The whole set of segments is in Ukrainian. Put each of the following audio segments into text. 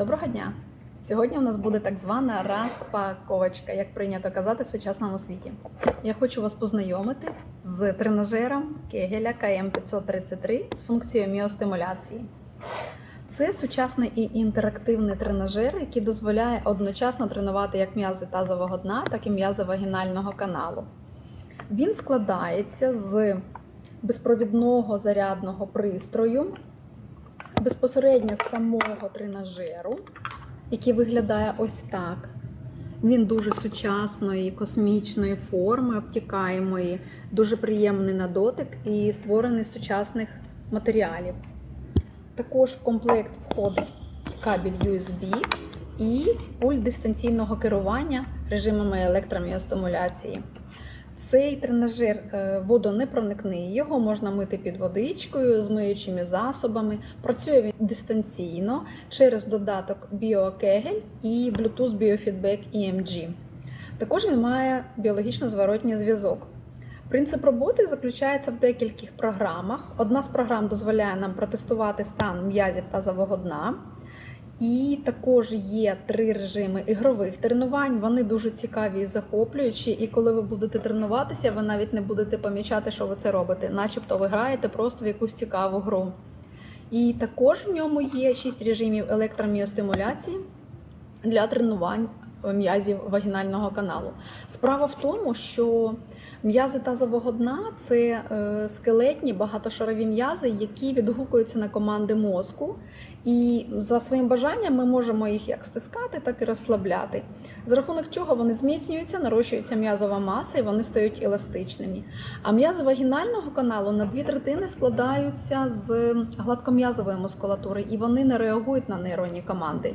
Доброго дня! Сьогодні у нас буде так звана розпаковочка, як прийнято казати в сучасному світі. Я хочу вас познайомити з тренажером Кегеля КМ533 з функцією міостимуляції. Це сучасний і інтерактивний тренажер, який дозволяє одночасно тренувати як м'язи тазового дна, так і м'язи вагінального каналу. Він складається з безпровідного зарядного пристрою, безпосередньо з самого тренажеру, який виглядає ось так. Він дуже сучасної, космічної форми, обтікаємої, дуже приємний на дотик і створений з сучасних матеріалів. Також в комплект входить кабель USB і пульт дистанційного керування режимами електроміостимуляції. Цей тренажер е, водонепроникний, його можна мити під водичкою з миючими засобами. Працює він дистанційно через додаток BioKegel і Bluetooth Biofeedback EMG. Також він має біологічно зворотній зв'язок. Принцип роботи заключається в декількох програмах. Одна з програм дозволяє нам протестувати стан м'язів тазового дна. І також є три режими ігрових тренувань. Вони дуже цікаві і захоплюючі. І коли ви будете тренуватися, ви навіть не будете помічати, що ви це робите, начебто ви граєте просто в якусь цікаву гру. І також в ньому є шість режимів електроміостимуляції для тренувань м'язів вагінального каналу. Справа в тому, що м'язи тазового дна це е, скелетні багатошарові м'язи, які відгукуються на команди мозку. І за своїм бажанням ми можемо їх як стискати, так і розслабляти. За рахунок чого вони зміцнюються, нарощується м'язова маса і вони стають еластичними. А м'язи вагінального каналу на дві третини складаються з гладком'язової мускулатури, і вони не реагують на нейронні команди.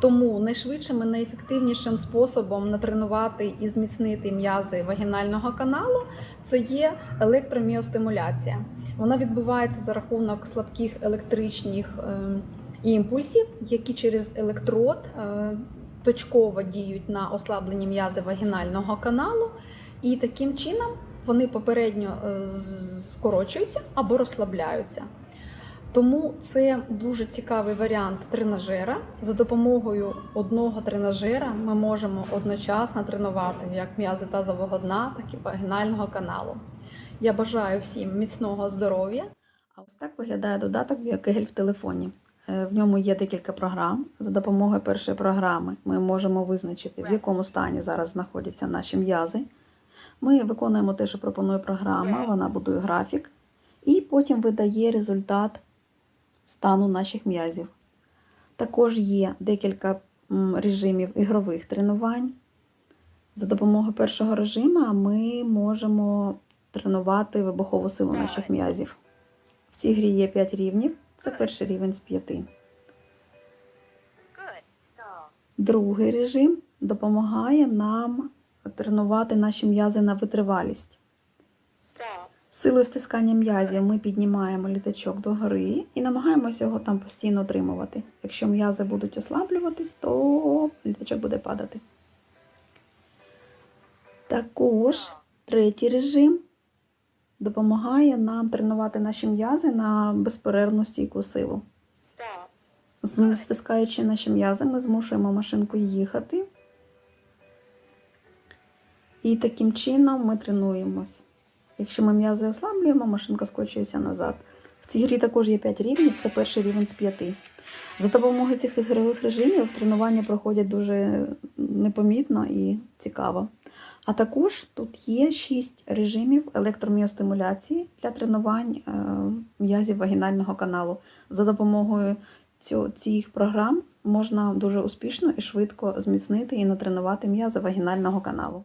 Тому найшвидшим і найефективнішим способом натренувати і зміцнити м'язи вагінального каналу це є електроміостимуляція. Вона відбувається за рахунок слабких електричних е, імпульсів, які через електрод е, точково діють на ослаблені м'язи вагінального каналу, і таким чином вони попередньо е, скорочуються або розслабляються. Тому це дуже цікавий варіант тренажера. За допомогою одного тренажера ми можемо одночасно тренувати як м'язи тазового дна, так і вагінального каналу. Я бажаю всім міцного здоров'я. А ось так виглядає додаток Біокегель в телефоні. Е, В ньому є декілька програм. За допомогою першої програми ми можемо визначити, в якому стані зараз знаходяться наші м'язи. Ми виконуємо те, що пропонує програма, вона будує графік, і потім видає результат стану наших м'язів. Також є декілька режимів ігрових тренувань. За допомогою першого режиму ми можемо тренувати вибухову силу наших м'язів. В цій грі є 5 рівнів. Це перший рівень з 5. Другий режим допомагає нам тренувати наші м'язи на витривалість. Силою стискання м'язів ми піднімаємо літачок догори і намагаємося його там постійно утримувати. Якщо м'язи будуть ослаблюватись, то літачок буде падати. Також третій режим допомагає нам тренувати наші м'язи на безперервну стійку силу. Стискаючи наші м'язи, ми змушуємо машинку їхати. І таким чином ми тренуємось. Якщо ми м'язи ослаблюємо, машинка скочується назад. В цій грі також є 5 рівнів, це перший рівень з 5. За допомогою цих ігрових режимів тренування проходять дуже непомітно і цікаво. А також тут є 6 режимів електроміостимуляції для тренувань е, м'язів вагінального каналу. За допомогою цих програм можна дуже успішно і швидко зміцнити і натренувати м'язи вагінального каналу.